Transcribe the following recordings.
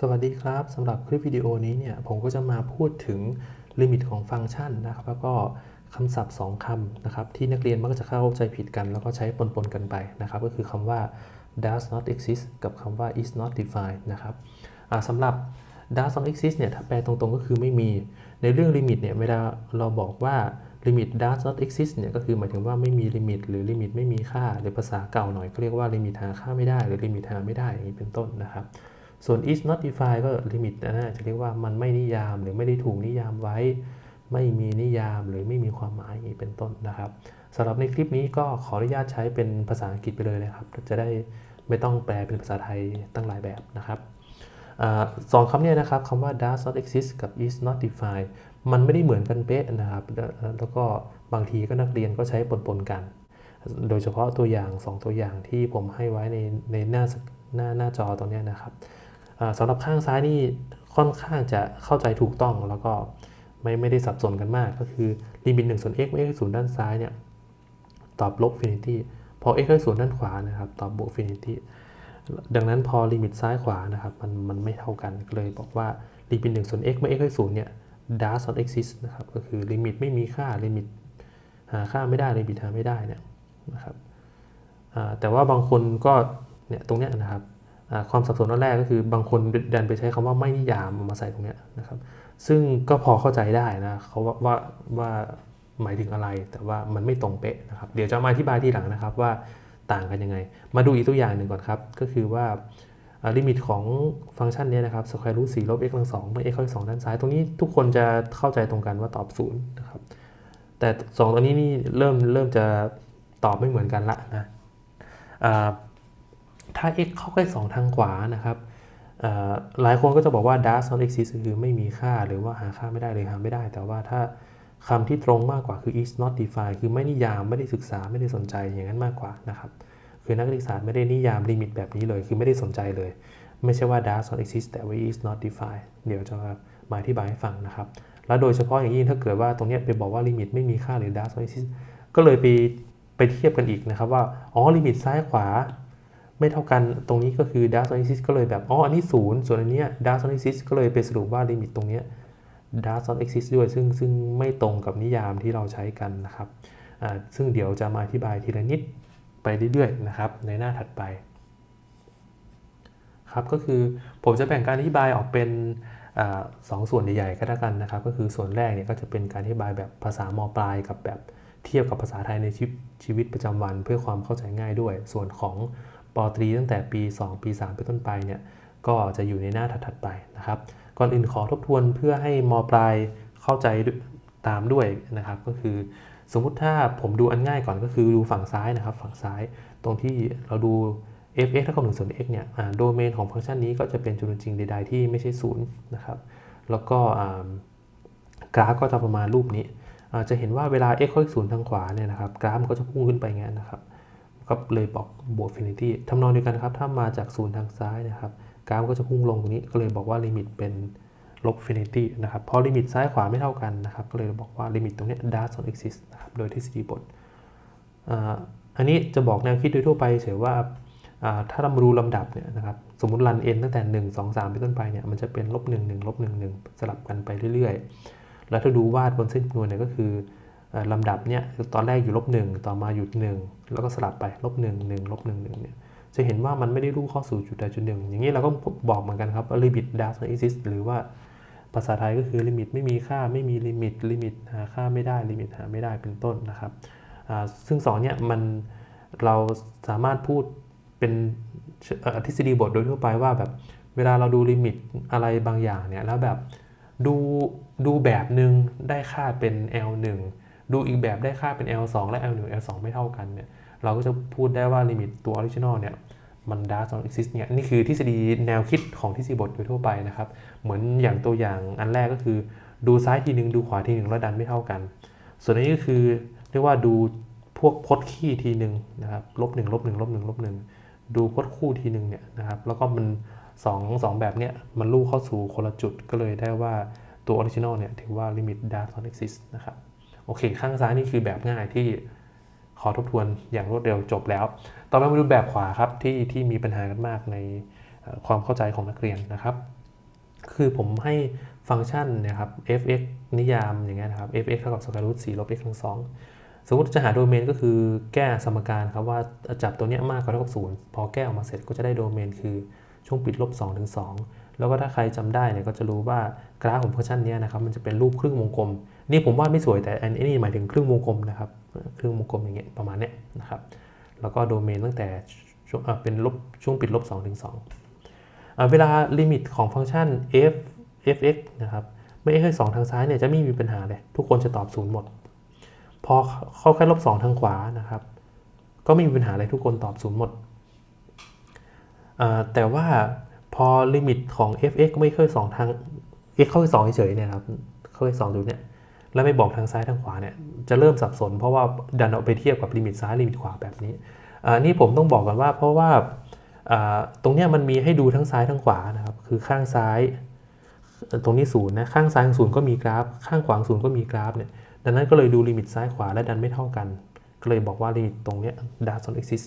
สวัสดีครับสำหรับคลิปวิดีโอนี้เนี่ยผมก็จะมาพูดถึงลิมิตของฟังก์ชันนะครับแล้วก็คำศัพท์ 2คำนะครับที่นักเรียนมักจะเข้าใจผิดกัน แล้วก็ใช้ปนๆกันไปนะครับก็คือคำว่า does not exist กับคำว่า is not defined นะครับสำหรับ does not exist เนี่ยถ้าแปลตรงๆก็คือไม่มี ในเรื่องลิมิตเนี่ยเวลาเราบอกว่าลิมิต does not exist เนี่ยก็คือหมายถึงว่าไม่มีลิมิต หรือลิมิตไม่มีค่า หรือภาษาเก่าหน่อยก็เรียกว่าลิมิตหาค่าไม่ได้ หรือลิมิตหาไม่ได้อย่างนี้เป็นต้นนะครับ ส่วน is not defined ก็ลิมิตนะจะเรียกว่ามันไม่นิยามหรือไม่ได้ถูกนิยามไว้ ไม่มีนิยามหรือไม่มีความหมายเป็นต้นนะครับสำหรับในคลิปนี้ก็ขออนุญาตใช้เป็นภาษาอังกฤษไปเลยนะครับ จะได้ไม่ต้องแปลเป็นภาษาไทยตั้งหลายแบบนะครับอสองคำนี้นะครับคำว่า does not exist กับ is not defined มันไม่ได้เหมือนกันเป๊ะนะครับ แล้วก็บางทีก็นักเรียนก็ใช้ปนๆกัน โดยเฉพาะตัวอย่าง 2 ตัวอย่างที่ผมให้ไว้ในในหน้าหน้าหน้าจอตรงนี้นะครับ สำหรับข้างซ้ายนี่ค่อนข้างจะเข้าใจถูกต้องแล้วก็ไม่ไม่ได้สับสนกันมาก ก็คือลิมิต1ส่วน x เมื่อ x ศูนย์ด้านซ้ายเนี่ยตอบลบฟินิตี้พอ x ศูนย์ด้านขวานะครับตอบบวกฟินิตี้ดังนั้นพอลิมิตซ้ายขวานะครับมันมันไม่เท่ากันเลยบอกว่าลิมิต1ส่วน x เมื่อ x ศูนย์เนี่ย does not exist นะครับก็คือลิมิตไม่มีค่าลิมิตหาค่าไม่ได้ลิมิตหาไม่ได้เนี่ยนะครับแต่ว่าบางคนก็เนี่ยตรงเนี้ยนะครับ ความสับสนแรกก็คือบางคนดันไปใช้คำว่าไม่นิยามมาใส่ตรงนี้นะครับ ซึ่งก็พอเข้าใจได้นะเขาว่าว่าว่าหมายถึงอะไร แต่ว่ามันไม่ตรงเป๊ะนะครับ เดี๋ยวจะมาอธิบายทีหลังนะครับว่าต่างกันยังไง มาดูอีกตัวอย่างหนึ่งก่อนครับ ก็คือว่าลิมิตของฟังก์ชันนี้นะครับ square root 4ลบ x กำลังสองเมื่อ x กำลังสองด้านซ้าย ตรงนี้ทุกคนจะเข้าใจตรงกันว่าตอบ0นะครับ แต่ 2 ตัวนี้นี่เริ่มเริ่มจะตอบไม่เหมือนกันละนะ ถ้า x เข้าใกล้ 2 ทางขวานะครับหลายคนก็จะบอกว่า does not exist คือไม่มีค่าหรือว่าหาค่าไม่ได้เลยหาไม่ได้ แต่ว่าถ้าคำที่ตรงมากกว่าคือ is not defined คือไม่นิยามไม่ได้ศึกษาไม่ได้สนใจอย่างนั้นมากกว่านะครับคือนักวิทยาไม่ได้นิยามลิมิตแบบนี้เลย คือไม่ได้สนใจเลย ไม่ใช่ว่า does not exist แต่ว่า is not defined เดี๋ยวจะมาอธิบายให้ฟังนะครับ แล้วโดยเฉพาะอย่างยิ่งถ้าเกิดว่าตรงนี้ไปบอกว่าลิมิตไม่มีค่าหรือ does not exist ก็เลยไปไปเทียบกันอีกนะครับว่าอ๋อลิมิตซ้ายขวา ไม่เท่ากันตรงนี้ก็คือ d a r k o n y s i s ก็เลยแบบอ๋ออันนี้ศูนย์ส่วนอันเนี้ย d a r k o n y s i s ก็เลยไปสรุปว่าลิมิตตรงเนี้ d a r k o n exist ด้วยซึ่งซึ่งไม่ตรงกับนิยามที่เราใช้กันนะครับซึ่งเดี๋ยวจะมาอธิบายทีละนิดไปเรื่อยๆนะครับในหน้าถัดไปครับก็คือผมจะแบ่งการอธิบายออกเป็นสองส่วนใหญ่ๆก็แล้วกันนะครับ ก็คือส่วนแรกเนี่ยก็จะเป็นการอธิบายแบบภาษามปลายกับแบบเทียบกับภาษาไทยในชีวิตประจำวัน เพื่อความเข้าใจง่ายด้วย ส่วนของ ปตรีตั้งแต่ปี 2 ปี 3 เป็นต้นไปเนี่ยก็จะอยู่ในหน้าถัดๆไปนะครับ ก่อนอื่นขอทบทวนเพื่อให้มปลายเข้าใจตามด้วยนะครับ ก็คือสมมุติถ้าผมดูอันง่ายก่อนก็คือดูฝั่งซ้ายนะครับ ฝั่งซ้ายตรงที่เราดู f(x) เท่ากับ1ส่วน x เนี่ยโดเมนของฟังก์ชันนี้ก็จะเป็นจุดจริงใด ๆ ที่ไม่ใช่ศูนย์นะครับ แล้วก็กราฟก็จะประมาณรูปนี้ จะเห็นว่าเวลา x เข้าศูนย์ทางขวาเนี่ยนะครับ กราฟมันก็จะพุ่งขึ้นไปงี้นะครับ ก็เลยบอกบวกฟินิตี้ทำนองเดียวกันครับ ถ้ามาจากศูนย์ทางซ้ายนะครับ กราฟก็จะพุ่งลงตรงนี้ ก็เลยบอกว่าลิมิตเป็นลบฟินิตี้นะครับพอลิมิตซ้ายขวาไม่เท่ากันนะครับ ก็เลยบอกว่าลิมิตตรงนี้ does not exist นะครับ โดยทฤษฎีบทอันนี้จะบอกแนวคิดโดยทั่วไปเฉยว่าถ้าเรามาดูลำดับเนี่ยนะครับ สมมติรัน n ตั้งแต่ 1 2 3 เป็นต้นไปเนี่ย มันจะเป็นลบ1 1ลบ1 1 สลับกันไปเรื่อยๆ แล้วถ้าดูวาดบนเส้นคำนวณเนี่ยก็คือ ลำดับเนี่ยตอนแรกอยู่ลบหนึ่งต่อมาหยุดหนึ่งแล้วก็สลับไปลบหนึ่งหนึ่งลบหนึ่งหนึ่งเนี่ยจะเห็นว่ามันไม่ได้รู่เข้าสู่จุดใดจุดหนึ่งอย่างนี้เราก็บอกเหมือนกันครับว่า limit does not exist หรือว่าภาษาไทยก็คือลิมิตไม่มีค่าไม่มีลิมิตลิมิตหาค่าไม่ได้ลิมิตหาไม่ได้เป็นต้นนะครับซึ่งสองเนี่ยมันเราสามารถพูดเป็นทฤษฎีบทโดยทั่วไปว่าแบบเวลาเราดูลิมิตอะไรบางอย่างเนี่ยแล้วแบบดูดูแบบหนึ่งได้ค่าเป็น L1 ดูอีกแบบได้ค่าเป็น L2 และ L1 L2 ไม่เท่ากันเนี่ยเราก็จะพูดได้ว่าลิมิตตัวออริจินอลเนี่ยมัน does not exist เนี่ยนี่คือทฤษฎีแนวคิดของทฤษฎีบทโดยทั่วไปนะครับ เหมือนอย่างตัวอย่างอันแรกก็คือดูซ้ายทีหนึ่งดูขวาทีหนึ่งแล้วดันไม่เท่ากัน ส่วนนี้ก็คือเรียกว่าดูพวกพจน์คี่ทีหนึ่งนะครับลบหนึ่งลบหนึ่งลบหนึ่งลบหนึ่งดูพจน์คู่ทีหนึ่งเนี่ยนะครับแล้วก็มันสองสองแบบเนี้ยมันลู่เข้าสู่คนละจุดก็เลยได้ว่าตัวออริจินอลเนี่ยถือว่าลิมิต does not exist นะครับ โอเค ข้างซ้ายนี่คือแบบง่ายที่ขอทบทวนอย่างรวดเร็วจบแล้ว ต่อไปมาดูแบบขวาครับที่ที่มีปัญหากันมากในความเข้าใจของนักเรียนนะครับ คือผมให้ฟังก์ชันเนะครับ fx นิยามอย่างเงี้ยนะครับ fx เท่ากับ square root 4ลบ x ทั้งสองสมมติจะหาโดเมนก็คือแก้สมการครับว่าจับตัวเนี้ยมากกว่าเท่ากับ0พอแก้ออกมาเสร็จก็จะได้โดเมนคือช่วงปิดลบ2ถึง2แล้วก็ถ้าใครจำได้เนี่ยก็จะรู้ว่ากราฟของฟังก์ชันนี้นะครับมันจะเป็นรูปครึ่งวงกลม นี่ผมวาดไม่สวยแต่อันนี้หมายถึงครึ่งวงกลมนะครับ ครึ่งวงกลมอย่างเงี้ยประมาณเนี้ยนะครับ แล้วก็โดเมนตั้งแต่ช่วงเป็นลบช่วงปิดลบ2ถึง2อะเวลาลิมิตของฟังก์ชัน f fx นะครับเมื่อ x คือ2ทางซ้ายเนี่ยจะไม่มีปัญหาเลย ทุกคนจะตอบศูนย์หมด พอเข้าแค่ลบ2ทางขวานะครับ ก็ไม่มีปัญหาอะไรทุกคนตอบศูนย์หมด แต่ว่าพอลิมิตของ fx ไม่เคยสองทาง x เข้าไปสองเฉยๆเนี่ยครับ เข้าไปสองจุดเนี่ย แล้วไม่บอกทางซ้ายทางขวาเนี่ยจะเริ่มสับสน เพราะว่าดันเอาไปเทียบกับลิมิตซ้ายลิมิตขวาแบบนี้อ่านี่ผมต้องบอกกันว่าเพราะว่าตรงเนี้ยมันมีให้ดูทั้งซ้ายทั้งขวานะครับคือข้างซ้ายตรงนี้ศูนย์นะข้างซ้ายของศูนย์ก็มีกราฟ ข้างขวาของศูนย์ก็มีกราฟเนี่ยดังนั้นก็เลยดูลิมิตซ้ายขวาและดันไม่เท่ากัน ก็เลยบอกว่าลิมิตตรงเนี้ย doesn't exist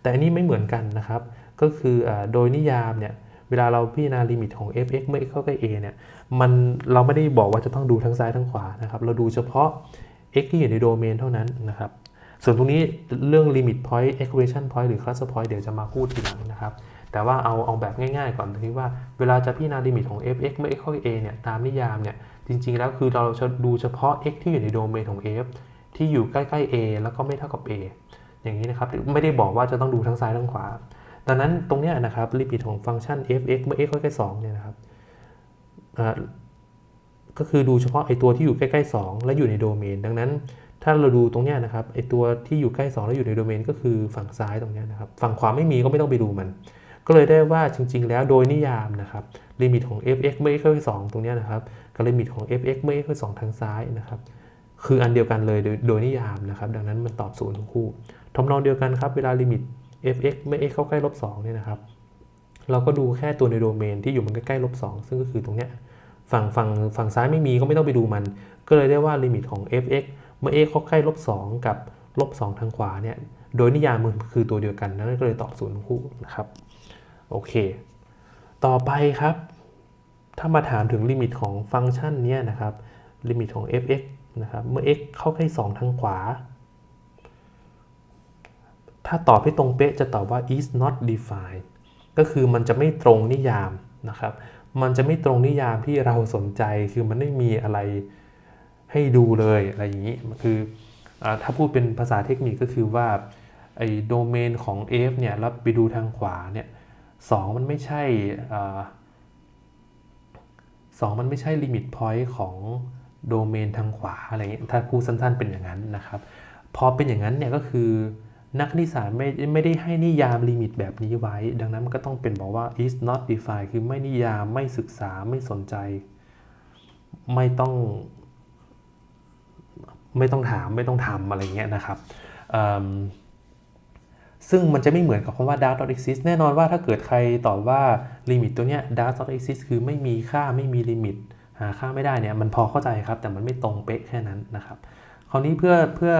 แต่อันนี้ไม่เหมือนกันนะครับ ก็คืออโดยนิยามเนี่ยเวลาเราพิจารณาลิมิตของ f(x) เมื่อ x เข้าใกล้ a เนี่ย มันเราไม่ได้บอกว่าจะต้องดูทั้งซ้ายทั้งขวานะครับ เราดูเฉพาะ x ที่อยู่ในโดเมนเท่านั้นนะครับ ส่วนตรงนี้เรื่อง limit point equation point หรือ cluster point เดี๋ยวจะมาพูดทีหลังนะครับ แต่ว่าเอาเอาแบบง่ายๆก่อนตรงที่ว่าเวลาจะพิจารณาลิมิตของ f(x) เมื่อ x เข้าใกล้ a เนี่ยตามนิยามเนี่ยจริงๆ แล้วคือเราจะดูเฉพาะ x ที่อยู่ในโดเมนของ f ที่อยู่ใกล้ๆ a แล้วก็ไม่เท่ากับ a อย่างนี้นะครับไม่ได้บอกว่าจะต้องดูทั้งซ้ายทั้งขวาดังนั้นตรงเนี้ยนะครับลิมิตของฟังก์ชัน f(x) เมื่อ x เข้าใกล้2เนี่ยนะครับ ก็คือดูเฉพาะไอตัวที่อยู่ใกล้ๆ 2 และอยู่ในโดเมน ดังนั้นถ้าเราดูตรงเนี้ยนะครับไอตัวที่อยู่ใกล้ 2 และอยู่ในโดเมนก็คือฝั่งซ้ายตรงเนี้ยนะครับฝั่งขวาไม่มีก็ไม่ต้องไปดูมัน ก็เลยได้ว่าจริง ๆ แล้วโดยนิยามนะครับลิมิตของ f(x) เมื่อ x เข้าใกล้2ตรงเนี้ยนะครับกับลิมิตของ f(x) เมื่อ x เข้าใกล้2ทางซ้ายนะครับคืออันเดียวกันเลยโดยโดยนิยามนะครับดังนั้นมันตอบศูนย์ทั้งคู่ทำนองเดียวกันครับเวลาลิมิต f(x) เมื่อ x เข้าใกล้ลบ2เนี่ยนะครับ เราก็ดูแค่ตัวในโดเมนที่อยู่มันใกล้ๆลบ2ซึ่งก็คือตรงเนี้ยฝั่งฝั่งฝั่งซ้ายไม่มีก็ไม่ต้องไปดูมัน ก็เลยได้ว่าลิมิตของ f(x) เมื่อ x เข้าใกล้ลบ2กับลบ2ทางขวาเนี่ยโดยนิยามมันคือตัวเดียวกันนั่นก็เลยตอบศูนย์คู่นะครับโอเค ต่อไปครับ ถ้ามาถามถึงลิมิตของฟังก์ชันเนี้ยนะครับลิมิตของ f(x) นะครับเมื่อ x เข้าใกล้ 2 ทางขวา ถ้าตอบให้ตรงเป๊ะจะตอบว่า is not defined ก็คือมันจะไม่ตรงนิยามนะครับ มันจะไม่ตรงนิยามที่เราสนใจ คือมันไม่มีอะไรให้ดูเลยอะไรอย่างนี้ คืออถ้าพูดเป็นภาษาเทคนิคก็คือว่าไอ้โดเมนของ f เนี่ยแล้วไปดูทางขวาเนี่ยสองมันไม่ใช่สองมันไม่ใช่ลิมิตพอยต์ของโดเมนทางขวาอะไรเงี้ยถ้าพูดสั้นๆเป็นอย่างนั้นนะครับ พอเป็นอย่างนั้นเนี่ยก็คือ นักนิสารไม่ไม่ได้ให้นิยามลิมิตแบบนี้ไว้ ดังนั้นมันก็ต้องเป็นบอกว่า is not defined คือไม่นิยามไม่ศึกษาไม่สนใจ ไม่ต้อง ไม่ต้องถามไม่ต้องทำอะไรเงี้ยนะครับซึ่งมันจะไม่เหมือนกับคำว่า does not exist แน่นอนว่าถ้าเกิดใครตอบว่าลิมิตตัวเนี้ย does not exist คือไม่มีค่าไม่มีลิมิต หาค่าไม่ได้เนี่ยมันพอเข้าใจครับ แต่มันไม่ตรงเป๊ะแค่นั้นนะครับ คราวนี้เพื่อเพื่อ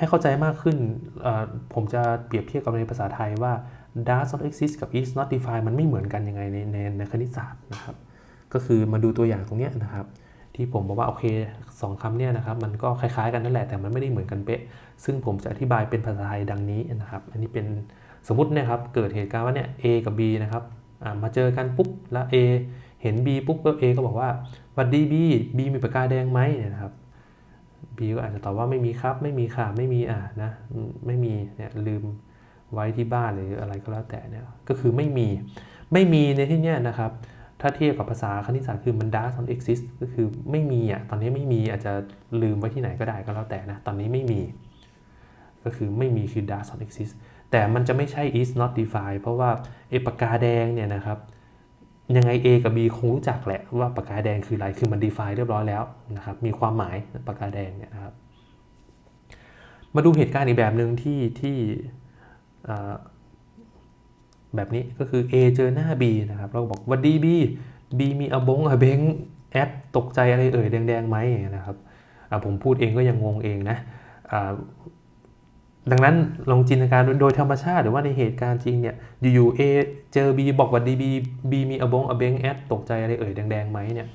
ให้เข้าใจมากขึ้น ผมจะเปรียบเทียบกับในภาษาไทยว่า does not exist กับ is not defined มันไม่เหมือนกันยังไงในในในคณิตศาสตร์นะครับ ก็คือมาดูตัวอย่างตรงนี้นะครับ ที่ผมบอกว่าโอเคสองคำเนี่ยนะครับ มันก็คล้ายๆกันนั่นแหละแต่มันไม่ได้เหมือนกันเป๊ะ ซึ่งผมจะอธิบายเป็นภาษาไทยดังนี้นะครับ อันนี้เป็นสมมติเนี่ยครับเกิดเหตุการณ์ว่าเนี่ย A กับ B นะครับมาเจอกันปุ๊บแล้ว A เห็น B ปุ๊บก็ A ก็บอกว่าวัดดี B B มีปากกาแดงไหมเนี่ยนะครับ B ก็อาจจะตอบว่าไม่มีครับ ไม่มีค่ะ ไม่มีอ่านะ ไม่มีเนี่ยลืมไว้ที่บ้านหรืออะไรก็แล้วแต่เนี่ย ก็คือไม่มี ไม่มีในที่เนี้ยนะครับ ถ้าเทียบกับภาษาคณิตศาสตร์คือมัน does not exist ก็คือไม่มีอะ ตอนนี้ไม่มีอาจจะลืมไว้ที่ไหนก็ได้ก็แล้วแต่นะ ตอนนี้ไม่มี ก็คือไม่มีคือ does not exist แต่มันจะไม่ใช่ is not defined เพราะว่าไอ้ปากกาแดงเนี่ยนะครับ ยังไง A กับ B คงรู้จักแหละว่าปากกาแดงคืออะไร คือมัน define เรียบร้อยแล้วนะครับ มีความหมายปากกาแดงเนี่ยนะครับ มาดูเหตุการณ์อีกแบบหนึ่งที่ที่แบบนี้ก็คือ A เจอหน้า B นะครับ เราบอกว่าดี B B มีอบงอะเบงแอปตกใจอะไรเอ่ยแดงๆไหมนะครับผมพูดเองก็ยังงงเองนะ ดังนั้นลองจินตนาการโดยธรรมชาติหรือว่าในเหตุการณ์จริงเนี่ยอยู่ๆ A เจอ B บอกว่า D B B มีอบงอเบงแอดตกใจอะไรเอ่ยแดงๆไหมเนี่ย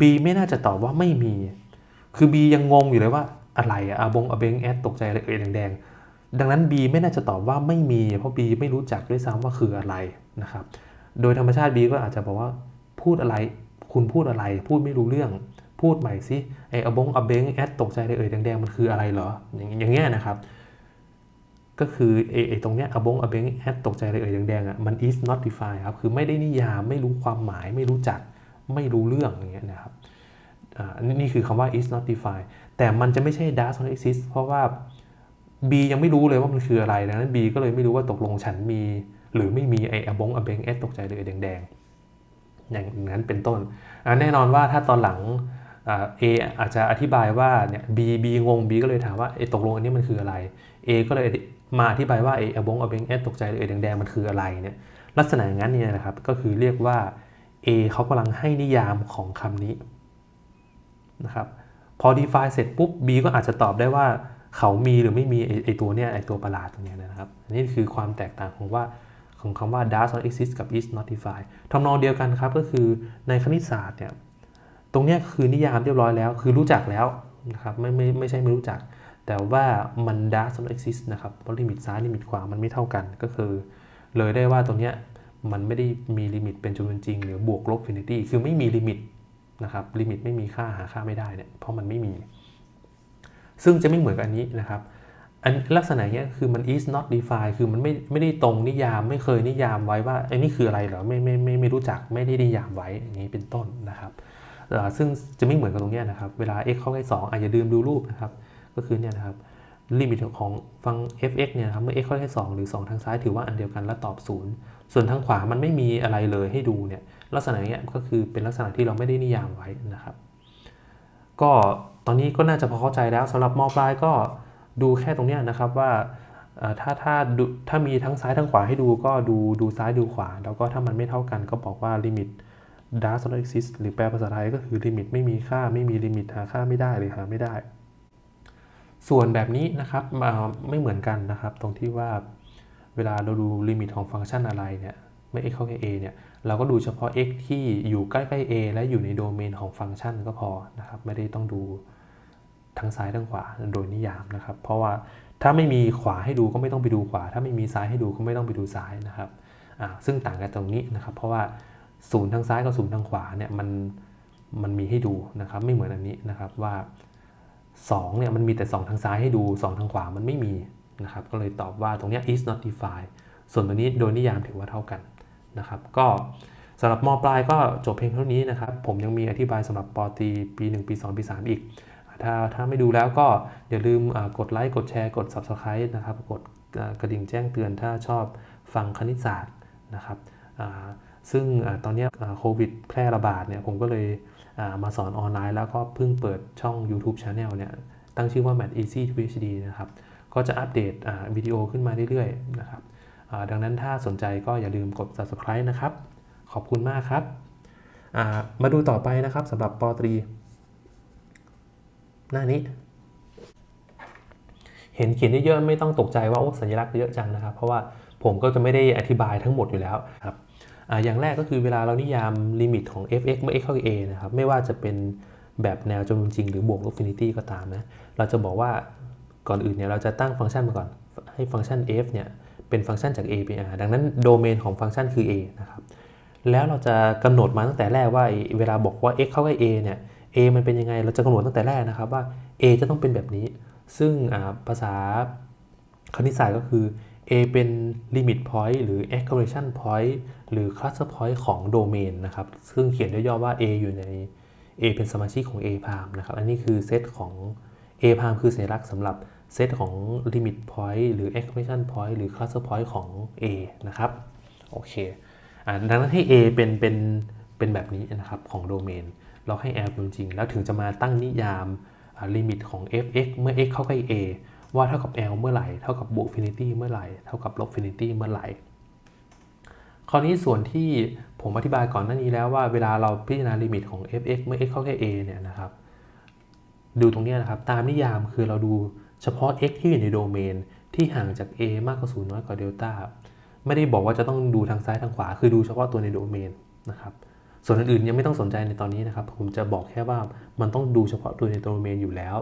B ไม่น่าจะตอบว่าไม่มี คือ B ยังงงอยู่เลยว่าอะไรอะอบงอเบงแอดตกใจอะไรเอ่ยแดงๆ ดังนั้น B ไม่น่าจะตอบว่าไม่มี เพราะ B ไม่รู้จักด้วยซ้ำว่าคืออะไรนะครับ โดยธรรมชาติ B ก็อาจจะบอกว่าพูดอะไร คุณพูดอะไร พูดไม่รู้เรื่อง พูดใหม่สิไออบงอเบงแอดตกใจอะไรเอ่ยแดงๆมันคืออะไรเหรอ อย่างเงี้ยนะครับ ก็คือไอ้ตรงเนี้ยอบงอเบงแอดตกใจอะไรเอ่ยแดงๆอะมัน is not defined ครับ คือไม่ได้นิยามไม่รู้ความหมายไม่รู้จักไม่รู้เรื่องอย่างเงี้ยนะครับอ่านี่นี่คือคำว่า is not defined แต่มันจะไม่ใช่ does not exist เพราะว่า B ยังไม่รู้เลยว่ามันคืออะไรดังนั้น B ก็เลยไม่รู้ว่าตกลงฉันมี หรือไม่มีไอ้อบงอเบงแอดตกใจเลยแดงๆอย่างนั้นเป็นต้นอ่าแน่นอนว่าถ้าตอนหลัง เออาจจะอธิบายว่าเนี่ย B B งง B ก็เลยถามว่าไอ้ตกลงอันนี้มันคืออะไร A ก็เลยมาอธิบายว่าไอ้อบงอเบงแอดตกใจเลยแดงๆมันคืออะไรเนี่ยลักษณะอย่างนั้นเนี่ยนะครับก็คือเรียกว่า A เขากำลังให้นิยามของคำนี้นะครับพอ define เสร็จปุ๊บ B ก็อาจจะตอบได้ว่าเขามีหรือไม่มีไอ้ตัวเนี้ยไอตัวประหลาดตรงเนี้ยนะครับนนี่คือความแตกต่างของว่าของคำว่า does not exist กับ is not defined ทำนองเดียวกันครับก็คือในคณิตศาสตร์เนี่ย ตรงนี้คือนิยามเรียบร้อยแล้ว คือรู้จักแล้วนะครับไม่ไม่ไม่ใช่ไม่รู้จัก แต่ว่ามัน does not exist นะครับเพราะลิมิตซ้ายลิมิตขวามันไม่เท่ากันก็คือ เลยได้ว่าตรงนี้มันไม่ได้มีลิมิตเป็นจำนวนจริง หรือบวกลบฟินิตี้คือไม่มีลิมิตนะครับลิมิตไม่มีค่าหาค่าไม่ได้เนี่ยเพราะมันไม่มี ซึ่งจะไม่เหมือนกับอันนี้นะครับอันลักษณะเนี้ยคือมัน is not defined คือมันไม่ไม่ได้ตรงนิยามไม่เคยนิยามไว้ว่าไอ้นี่คืออะไรเหรอไม่ไม่ไม่ไม่รู้จักไม่ได้นิยามไว้อย่างนี้เป็นต้นนะครับ ซึ่งจะไม่เหมือนกับตรงนี้นะครับ เวลา x เข้าใกล้2อาจจะลืมดูรูปนะครับ ก็คือเนี่ยนะครับลิมิตของฟัง f(x) เนี่ยครับเมื่อ x เข้าใกล้2หรือ 2 ทางซ้ายถือว่าอันเดียวกันแล้วตอบ 0 ส่วนทางขวามันไม่มีอะไรเลยให้ดูเนี่ยลักษณะเนี้ยก็คือเป็นลักษณะที่เราไม่ได้นิยามไว้นะครับ ก็ตอนนี้ก็น่าจะพอเข้าใจแล้วสำหรับมปลายก็ดูแค่ตรงนี้นะครับว่าถ้าถ้าดูถ้ามีทั้งซ้ายทั้งขวาให้ดูก็ดูดูซ้ายดูขวา แล้วก็ถ้ามันไม่เท่ากันก็บอกว่าลิมิต does not exist หรือแปลภาษาไทยก็คือลิมิตไม่มีค่าไม่มีลิมิตหาค่าไม่ได้หรือหาไม่ได้ ส่วนแบบนี้นะครับไม่เหมือนกันนะครับ ตรงที่ว่าเวลาเราดูลิมิตของฟังก์ชันอะไรเนี่ยเมื่อ x เข้าใกล้ a เนี่ยเราก็ดูเฉพาะ x ที่อยู่ใกล้ๆ a และอยู่ในโดเมนของฟังก์ชันก็พอนะครับ ไม่ได้ต้องดูทั้งซ้ายทั้งขวาโดยนิยามนะครับ เพราะว่าถ้าไม่มีขวาให้ดูก็ไม่ต้องไปดูขวา ถ้าไม่มีซ้ายให้ดูก็ไม่ต้องไปดูซ้ายนะครับซึ่งต่างกันตรงนี้นะครับ เพราะว่า ศูนย์ทางซ้ายกับศูนย์ทางขวาเนี่ยมันมันมีให้ดูนะครับไม่เหมือนอันนี้นะครับว่า2เนี่ยมันมีแต่ 2 ทางซ้ายให้ดู 2 ทางขวามันไม่มีนะครับก็เลยตอบว่าตรงนี้ is not defined ส่วนตัวนี้โดยนิยามถือว่าเท่ากันนะครับก็สำหรับมปลายก็จบเพียงเท่านี้นะครับ ผมยังมีอธิบายสำหรับปตีปี 1 ปี 2 ปี 3 อีก ถ้าถ้าไม่ดูแล้วก็อย่าลืมกดไลค์กดแชร์กด Subscribe นะครับ กดกระดิ่งแจ้งเตือนถ้าชอบฟังคณิตศาสตร์นะครับ ซึ่งอตอนนี้โควิดแพร่ระบาดเนี่ยผมก็เลยามาสอนออนไลน์ แล้วก็เพิ่งเปิดช่อง YouTube Channel เนี่ยตั้งชื่อว่า Math Easy to PhD นะครับ ก็จะอัปเดตวิดีโอขึ้นมาเรื่อยๆนะครับดังนั้นถ้าสนใจก็อย่าลืมกด Subscribe นะครับ ขอบคุณมากครับามาดูต่อไปนะครับสำหรับปอตรี หน้านี้ เห็นเขียนเยอะๆไม่ต้องตกใจว่าโอ้สัญลักษณ์เยอะจังนะครับ เพราะว่าผมก็จะไม่ได้อธิบายทั้งหมดอยู่แล้วครับ อย่างแรกก็คือเวลาเรานิยามลิมิตของ f(x) เมื่อ x เข้า a นะครับ ไม่ว่าจะเป็นแบบแนวจำนวนจริงหรือบวกลบฟินิตี้ก็ตามนะ เราจะบอกว่าก่อนอื่นเนี่ยเราจะตั้งฟังก์ชันมาก่อน ให้ฟังก์ชัน f เนี่ยเป็นฟังก์ชันจาก a ไป r ดังนั้นโดเมนของฟังก์ชันคือ a นะครับ แล้วเราจะกำหนดมาตั้งแต่แรกว่าเวลาบอกว่า x เข้าใกล้ a เนี่ย a มันเป็นยังไง เราจะกำหนดตั้งแต่แรกนะครับว่า a จะต้องเป็นแบบนี้ ซึ่งภาษาคณิตศาสตร์ก็คือ a เป็น limit point หรือ exclamation point หรือ cluster point ของโดเมนนะครับ ซึ่งเขียนย่อๆว่า a อยู่ใน a เป็นสมาชิกของ a prime นะครับ อันนี้คือเซตของ a prime คือสัญลักษณ์สำหรับเซตของ limit point หรือ exclamation point หรือ cluster point ของ a นะครับ โอเคอดังนั้นให้ a เป็นเป็นเป็นแบบนี้นะครับของโดเมน เราให้ L เป็นจริง แล้วถึงจะมาตั้งนิยามลิมิตของ f(x) เมื่อ x เข้าใกล้ a ว่าเท่ากับ L เมื่อไหร่ เท่ากับบวกฟินิตี้เมื่อไหร่ เท่ากับลบฟินิตี้เมื่อไหร่ คราวนี้ส่วนที่ผมอธิบายก่อนหน้านี้แล้วว่าเวลาเราพิจารณาลิมิตของ f(x) เมื่อ x เข้าใกล้ a เนี่ยนะครับ ดูตรงนี้นะครับ ตามนิยามคือเราดูเฉพาะ x ที่อยู่ในโดเมนที่ห่างจาก a มากกว่า0น้อยกว่าเดลต้าไม่ได้บอกว่าจะต้องดูทางซ้ายทางขวา คือดูเฉพาะตัวในโดเมนนะครับ ส่วนอื่นๆยังไม่ต้องสนใจในตอนนี้นะครับ ผมจะบอกแค่ว่ามันต้องดูเฉพาะตัวในโดเมนอยู่แล้ว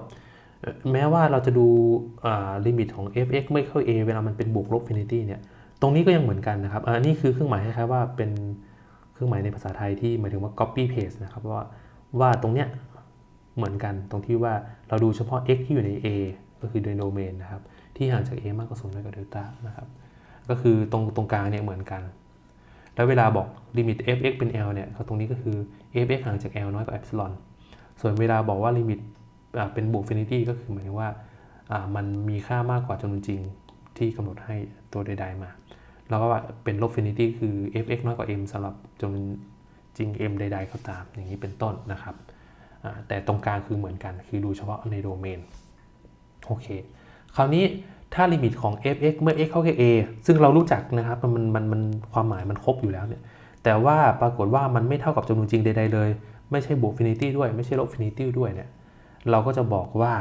แม้ว่าเราจะดูลิมิตของ f(x) ไม่เข้า a เวลามันเป็นบวกลบฟินิตี้เนี่ย รงนี้ก็ยังเหมือนกันนะครับอันนี้คือเครื่องหมายคล้ายๆว่าเป็นเครื่องหมายในภาษาไทยที่หมายถึงว่า copy paste นะครับว่าว่าตรงเนี้ยเหมือนกันตรงที่ว่าเราดูเฉพาะ x ที่อยู่ใน a ก็คือโดยโดเมนนะครับที่ห่างจาก a มากกว่า0น้อยกว่าเดลต้านะครับก็คือตรงตรงกลางเนี่ยเหมือนกัน แล้วเวลาบอกลิมิต f(x) เป็น l เนี่ยตรงนี้ก็คือ f(x) ห่างจาก l น้อยกว่า epsilon ส่วนเวลาบอกว่าลิมิตเป็นบวกฟินิตี้ก็คือหมายถึงว่าอ่ามันมีค่ามากกว่าจำนวนจริงที่กำหนดให้ตัวใด ๆ มา แล้วก็เป็นลบฟินิตี้คือ f(x) น้อยกว่า m สำหรับจำนวนจริง m ใดๆก็ตาม อย่างนี้เป็นต้นนะครับแต่ตรงกลางคือเหมือนกัน คือดูเฉพาะในโดเมนโอเค คราวนี้ถ้าลิมิตของ f(x) เมื่อ x เข้ากับ a ซึ่งเรารู้จักนะครับ มันมันมันความหมายมันครบอยู่แล้วเนี่ย แต่ว่าปรากฏว่ามันไม่เท่ากับจำนวนจริงใด ๆ เลย ไม่ใช่บวกฟินิตี้ด้วย ไม่ใช่ลบฟินิตี้ด้วยเนี่ย เราก็จะบอกว่า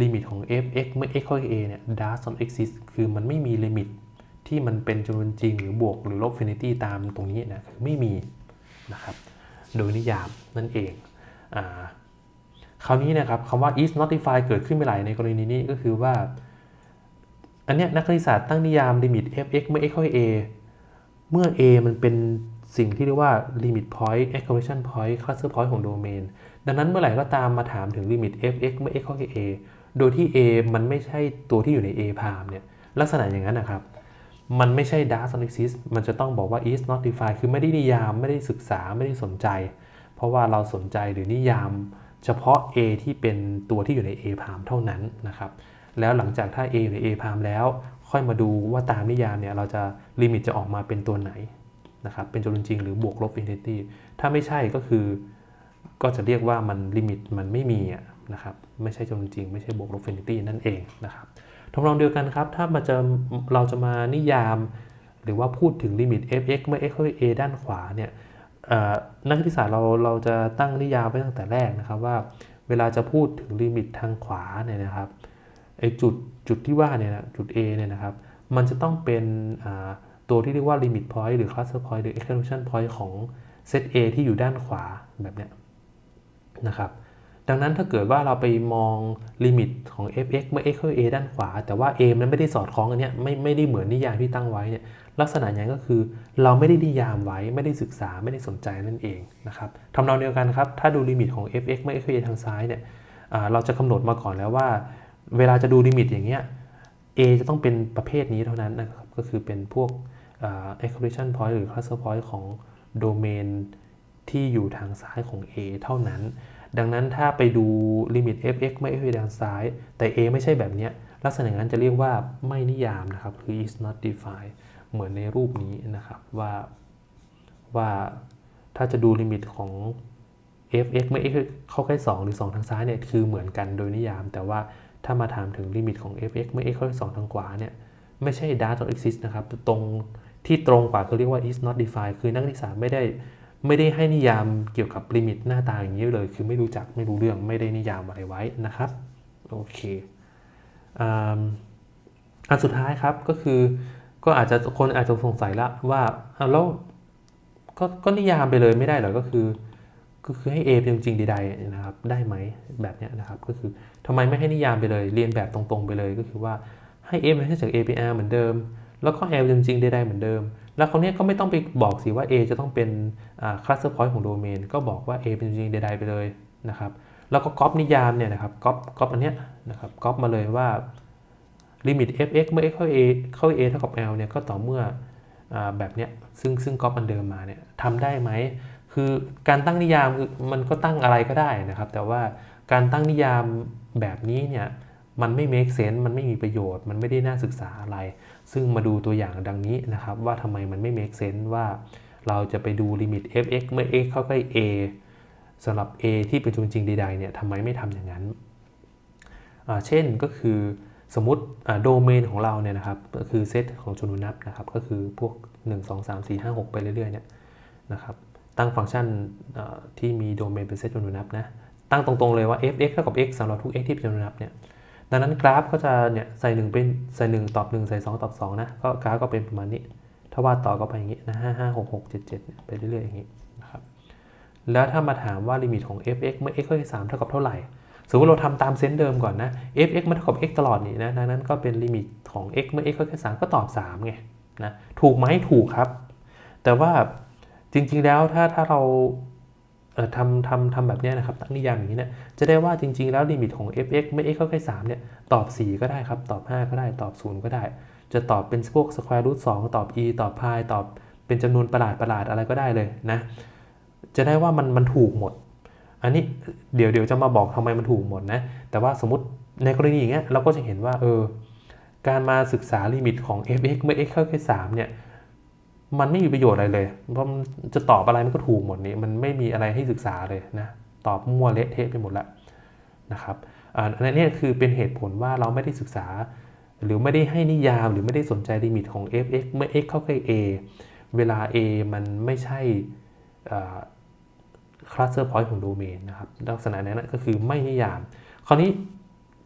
ลิมิตของ f(x) เมื่อ x เข้ากับ a เนี่ย does not exist คือมันไม่มีลิมิต ที่มันเป็นจำนวนจริงหรือบวกหรือลบฟินิตี้ตามตรงนี้นะคือไม่มีนะครับโดยนิยามนั่นเองอคราวนี้นะครับคำว่า is notified เกิดขึ้นเมื่อไหร่ในกรณีนี้ก็คือว่า อันเนี้ยนักคณิตศาสตร์ตั้งนิยามลิมิต f(x) เมื่อ x เข้ากับ a เมื่อ a มันเป็นสิ่งที่เรียกว่า limit point exclamation point cluster point ของโดเมน ดังนั้นเมื่อไหร่ก็ตามมาถามถึงลิมิต f(x) เมื่อ x เข้ากับ a โดยที่ a มันไม่ใช่ตัวที่อยู่ใน a พามเนี่ยลักษณะอย่างนั้นนะครับ มันไม่ใช่ does not exist มันจะต้องบอกว่า is not defined คือไม่ได้นิยามไม่ได้ศึกษาไม่ได้สนใจ เพราะว่าเราสนใจหรือนิยามเฉพาะ a ที่เป็นตัวที่อยู่ใน a พามเท่านั้นนะครับ แล้วหลังจากถ้า a อยู่ใน a พามแล้ว ค่อยมาดูว่าตามนิยามเนี่ยเราจะลิมิตจะออกมาเป็นตัวไหนนะครับ เป็นจำนวนจริงหรือบวกลบอินฟินิตี้ถ้าไม่ใช่ก็คือ ก็จะเรียกว่ามันลิมิตมันไม่มีนะครับ ไม่ใช่จำนวนจริง ไม่ใช่บวกลบอินฟินิตี้นั่นเองนะครับ ทำนองเดียวกันครับ ถ้ามาจะเราจะมานิยาม หรือว่าพูดถึงลิมิต f(x) เมื่อ x เข้าไป a ด้านขวาเนี่ยนักคณิตศาสตร์เราเราจะตั้งนิยามไว้ตั้งแต่แรกนะครับว่า เวลาจะพูดถึงลิมิตทางขวาเนี่ยนะครับไอจุดจุดที่ว่าเนี่ยนะจุด a เนี่ยนะครับ มันจะต้องเป็นตัวที่เรียกว่า limit point หรือ cluster point หรือ exclamation point ของเซต a ที่อยู่ด้านขวาแบบเนี้ยนะครับ ดังนั้นถ้าเกิดว่าเราไปมองลิมิตของ f(x) เมื่อ x เข้า a ด้านขวา แต่ว่า a มันไม่ได้สอดคล้องกันเนี้ยไม่ไม่ได้เหมือนนิยามที่ตั้งไว้เนี่ยลักษณะอย่างนั้ก็คือเราไม่ได้นิยามไว้ไม่ได้ศึกษาไม่ได้สนใจนั่นเองนะครับทำนองเดียวกันครับ ถ้าดูลิมิตของ f(x) เมื่อ x เข้า a ทางซ้ายเนี่ยเราจะกำหนดมาก่อนแล้วว่า เวลาจะดูลิมิตอย่างเงี้ย a จะต้องเป็นประเภทนี้เท่านั้นนะครับก็คือเป็นพวกอ่า exclamation point หรือ cluster point ของโดเมนที่อยู่ทางซ้ายของ a เท่านั้น ดังนั้นถ้าไปดูลิมิต f(x) ไม่ f ทางซ้าย แต่ a ไม่ใช่แบบนี้ลักษณะนั้นจะเรียกว่าไม่นิยามนะครับคือ is not defined เหมือนในรูปนี้นะครับว่าว่าถ้าจะดูลิมิตของ f(x) เมื่อ x เข้าใกล้ 2 หรือ 2 ทางซ้ายเนี่ยคือเหมือนกันโดยนิยาม แต่ว่าถ้ามาถามถึงลิมิตของ f(x) เมื่อ x เข้าใกล้ 2 ทางขวาเนี่ยไม่ใช่ does not exist นะครับตรงที่ตรงกว่าเขาเรียกว่า is not defined คือนักวิทยาไม่ได้ ไม่ได้ให้นิยามเกี่ยวกับลิมิตหน้าตาอย่างนี้เลย คือไม่รู้จักไม่รู้เรื่องไม่ได้นิยามอะไรไว้นะครับโอเคอันสุดท้ายครับก็คือก็อาจจะคนอาจจะสงสัยละว่าแล้วก็ก็นิยามไปเลยไม่ได้หรอก็คือก็คือให้ A เป็นจริงใดๆนะครับได้ไหมแบบเนี้ยนะครับก็คือทำไมไม่ให้นิยามไปเลย เรียนแบบตรงๆไปเลยก็คือว่าให้ A เป็นจาก A เป็น R เหมือนเดิม แล้วก็ L จริงๆใดๆเหมือนเดิม แล้วเขาวนี้ก็ไม่ต้องไปบอกสิว่า A จะต้องเป็นอ่า cluster point ของโดเมนก็บอกว่า A เป็นจริงๆใดๆไปเลยนะครับแล้วก็ก๊อปนิยามเนี่ยนะครับก๊อปก๊อปอันเนี้ยนะครับก๊อปมาเลยว่าลิมิต f(x) เมื่อ x เข้า a เข้า a เท่ากับ l เนี่ยก็ต่อเมื่ออแบบเนี้ยซึ่งซึ่งก๊อปอันเดิมมาเนี่ยทำได้ไหม คือการตั้งนิยามคือมันก็ตั้งอะไรก็ได้นะครับ แต่ว่าการตั้งนิยามแบบนี้เนี่ยมันไม่ make sense มันไม่มีประโยชน์ มันไม่ได้น่าศึกษาอะไร ซึ่งมาดูตัวอย่างดังนี้นะครับ ว่าทำไมมันไม่ make sense ว่าเราจะไปดูลิมิต f(x) เมื่อ x เข้าใกล้ a สำหรับ a ที่เป็นจำนวนจริงใดๆเนี่ยทำไมไม่ทำอย่างนั้น เช่นก็คือสมมติโดเมนของเราเนี่ยนะครับก็คือเซตของจำนวนนับนะครับ ก็คือพวก 1 2 3 4 5 6 ไปเรื่อยๆเนี่ยนะครับตั้งฟังก์ชันที่มีโดเมนเป็นเซตจำนวนนับนะตั้งตรงๆเลยว่า f(x) เท่ากับ x สำหรับทุก x ที่เป็นจำนวนนับเนี่ย ดังนั้นกราฟก็จะเนี่ยใส่หนึ่งเป็นใส่หนึ่งตอบหนึ่งใส่สองตอบสองนะก็กราฟก็เป็นประมาณนี้ ถ้าวาดต่อก็ไปอย่างนี้นะห้าห้าหกหกเจ็ดเจ็ดไปเรื่อยๆอย่างนี้นะครับแล้วถ้ามาถามว่าลิมิตของ f(x) เมื่อ x เท่ากับ3เท่ากับเท่าไหร่สมมติเราทำตามเซนส์เดิมก่อนนะ f(x) มันเท่ากับ x ตลอดนี่นะดังนั้นก็เป็นลิมิตของ x เมื่อ x เท่ากับ3ก็ตอบ3ไงนะถูกไหมถูกครับ แต่ว่าจริงๆแล้วถ้าถ้าเรา ทำทำทำแบบนี้นะครับตั้งนิยามอย่างนี้เนี่ยจะได้ว่าจริง ๆ แล้วลิมิตของ f(x) เมื่อ x เท่ากับ3เนี่ยตอบ 4 ก็ได้ครับ ตอบ 5 ก็ได้ตอบ 0 ก็ได้ จะตอบเป็นพวก square root 2 ตอบ e ตอบ pi ตอบเป็นจำนวนประหลาดประหลาดอะไรก็ได้เลยนะจะได้ว่ามันมันถูกหมด อันนี้เดี๋ยวเดี๋ยวจะมาบอกทำไมมันถูกหมดนะแต่ว่าสมมติในกรณีอย่างเงี้ยเราก็จะเห็นว่าเออการมาศึกษาลิมิตของ f(x) เมื่อ x เข้าใกล้3เนี่ย มันไม่มีประโยชน์อะไรเลย เพราะมันจะตอบอะไรมันก็ถูกหมดนี่มันไม่มีอะไรให้ศึกษาเลยนะ ตอบมั่วเละเทะไปหมดละนะครับอันนี้คือเป็นเหตุผลว่าเราไม่ได้ศึกษา หรือไม่ได้ให้นิยามหรือไม่ได้สนใจลิมิตของ f(x) เมื่อ x เข้าใกล้ a เวลา a มันไม่ใช่คลัสเตอร์พอยต์ของโดเมนนะครับ ลักษณะนั้นก็คือไม่นิยาม คราวนี้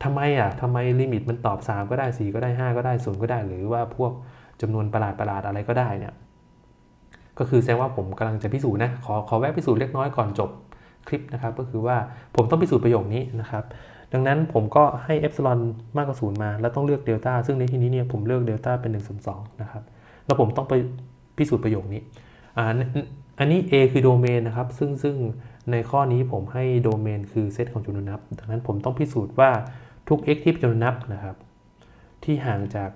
ทำไมอะทำไมลิมิตมันตอบ 3 ก็ได้ 4 ก็ได้ 5 ก็ได้ 0 ก็ได้ หรือว่าพวกจำนวนประหลาดประหลาดอะไรก็ได้เนี่ย ก็คือแสดงว่าผมกำลังจะพิสูจน์นะขอขอแวะพิสูจน์เล็กน้อยก่อนจบคลิปนะครับก็คือว่าผมต้องพิสูจน์ประโยคนี้นะครับดังนั้นผมก็ให้เอ p ซ l o n มากกว่า0มา แล้วต้องเลือกเดลต้าซึ่งในที่นี้เนี่ยผมเลือกเดลต้าเป็น1ส่วน2นะครับแล้วผมต้องไปพิสูจน์ประโยคนี้อ่าอันนี้ A คือโดเมนนะครับซึ่งซึ่งในข้อนี้ผมให้โดเมนคือเซตของจำนวนนับ ดังนั้นผมต้องพิสูจน์ว่าทุก x ที่เป็นจำนวนนับนะครับที่ห่างจาก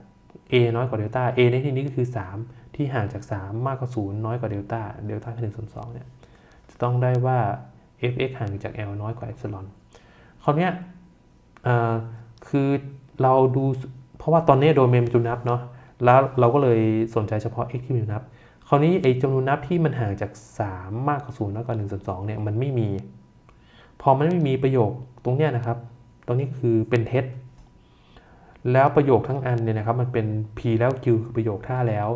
a น้อยกว่าเดลต้า a ในที่นี้ก็คือ 3 ที่ห่างจาก 3 มากกว่า 0 น้อยกว่าเดลต้าเดลต้าเป็น1ส่วน2เนี่ยจะต้องได้ว่า f(x) ห่างจาก l น้อยกว่า epsilon คราวเนี้ยคือเราดูเพราะว่าตอนนี้โดเมนเป็นจำนวนนับเนาะแล้วเราก็เลยสนใจเฉพาะ x ที่มีจำนวนนับ คราวนี้ไอ้จำนวนนับที่มันห่างจาก 3 มากกว่า0น้อยกว่า1ส่วน2เนี่ยมันไม่มี พอมันไม่มีประโยคตรงเนี้ยนะครับ ตรงนี้คือเป็นเท็จแล้วประโยคทั้งอันเนี่ยนะครับมันเป็น p แล้ว q คือประโยคท่าแล้ว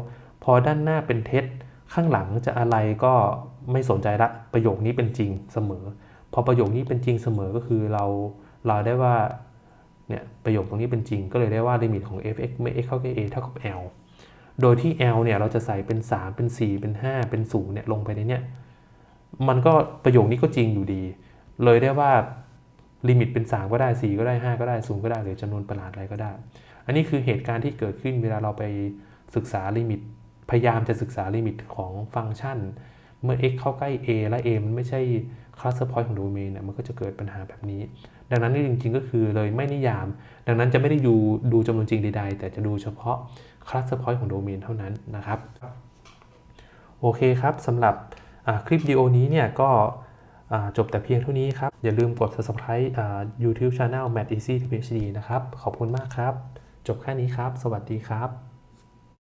พอด้านหน้าเป็นเท็จ ข้างหลังจะอะไรก็ไม่สนใจละประโยคนี้เป็นจริงเสมอ พอประโยคนี้เป็นจริงเสมอก็คือเราเราได้ว่าเนี่ยประโยคตรงนี้เป็นจริง ก็เลยได้ว่าลิมิตของ f(x) เมื่อ x เข้าใกล้ a เท่ากับ l โดยที่ l เนี่ยเราจะใส่เป็น 3 เป็น 4 เป็น 5 เป็น0เนี่ยลงไปในเนี้ยมันก็ประโยคนี้ก็จริงอยู่ดี เลยได้ว่าลิมิตเป็น 3 ก็ได้ 4 ก็ได้ 5 ก็ได้ 0 ก็ได้ หรือจำนวนประหลาดอะไรก็ได้ อันนี้คือเหตุการณ์ที่เกิดขึ้นเวลาเราไปศึกษาลิมิต พยายามจะศึกษาลิมิตของฟังก์ชัน เมื่อ x เข้าใกล้ a และ a มันไม่ใช่คลัสเตอร์พอยต์ของโดเมนเนี่ยมันก็จะเกิดปัญหาแบบนี้ ดังนั้นนี่จริงๆก็คือเลยไม่นิยาม ดังนั้นจะไม่ได้ดูดูจำนวนจริงใดๆ แต่จะดูเฉพาะคลัสเตอร์พอยต์ของโดเมนเท่านั้นนะครับ โอเคครับสำหรับคลิปวิดีโอนี้เนี่ยก็จบแต่เพียงเท่านี้ครับ อย่าลืมกด subscribe YouTube Channel Math Easy PhD นะครับ ขอบคุณมากครับ จบแค่นี้ครับ สวัสดีครับ